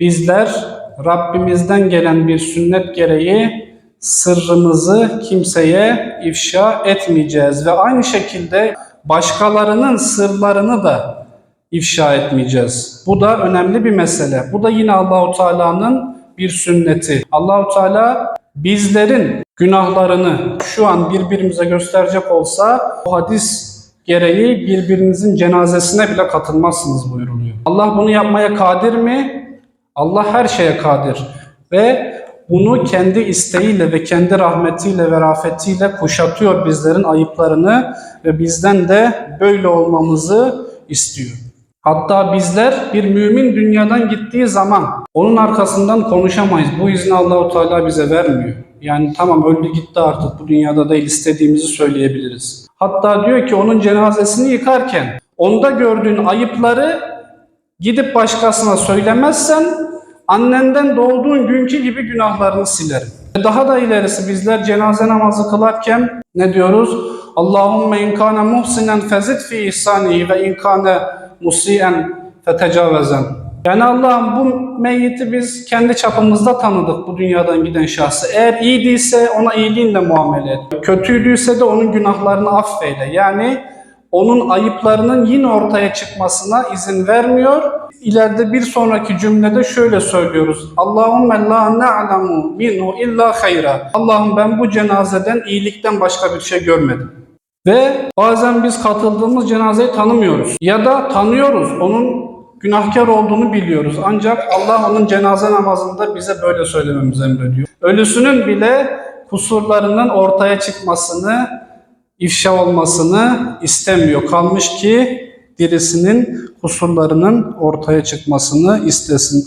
Bizler Rabbimizden gelen bir sünnet gereği sırrımızı kimseye ifşa etmeyeceğiz ve aynı şekilde başkalarının sırlarını da ifşa etmeyeceğiz. Bu da önemli bir mesele. Bu da yine Allahu Teala'nın bir sünneti. Allahu Teala bizlerin günahlarını şu an birbirimize gösterecek olsa bu hadis gereği birbirinizin cenazesine bile katılmazsınız buyuruluyor. Allah bunu yapmaya kadir mi? Allah her şeye kadir ve bunu kendi isteğiyle ve kendi rahmetiyle ve rafetiyle kuşatıyor bizlerin ayıplarını ve bizden de böyle olmamızı istiyor. Hatta bizler bir mümin dünyadan gittiği zaman onun arkasından konuşamayız. Bu izni Allahu Teala bize vermiyor. Yani tamam öldü gitti artık bu dünyada değil istediğimizi söyleyebiliriz. Hatta diyor ki onun cenazesini yıkarken onda gördüğün ayıpları gidip başkasına söylemezsen annenden doğduğun günkü gibi günahlarını silerim. Daha da ilerisi bizler cenaze namazı kılarken ne diyoruz? Allahümme in kana muhsinen fezid fi ihsanihi ve in kana musiyen fetecavezen. Yani Allah'ım bu meyyiti biz kendi çapımızda tanıdık bu dünyadan giden şahsı. Eğer iyiydiyse ona iyiliğinle muamele et. Kötüydüyse de onun günahlarını affeyle. Yani onun ayıplarının yine ortaya çıkmasına izin vermiyor. İleride bir sonraki cümlede şöyle söylüyoruz. Allahümme la na'lemu minhu illa hayra. Allah'ım ben bu cenazeden iyilikten başka bir şey görmedim. Ve bazen biz katıldığımız cenazeyi tanımıyoruz. Ya da tanıyoruz. Onun günahkar olduğunu biliyoruz. Ancak Allah onun cenaze namazında bize böyle söylememizi emrediyor. Ölüsünün bile kusurlarının ortaya çıkmasını, ifşa olmasını istemiyor. Kalmış ki dirisinin kusurlarının ortaya çıkmasını istesin.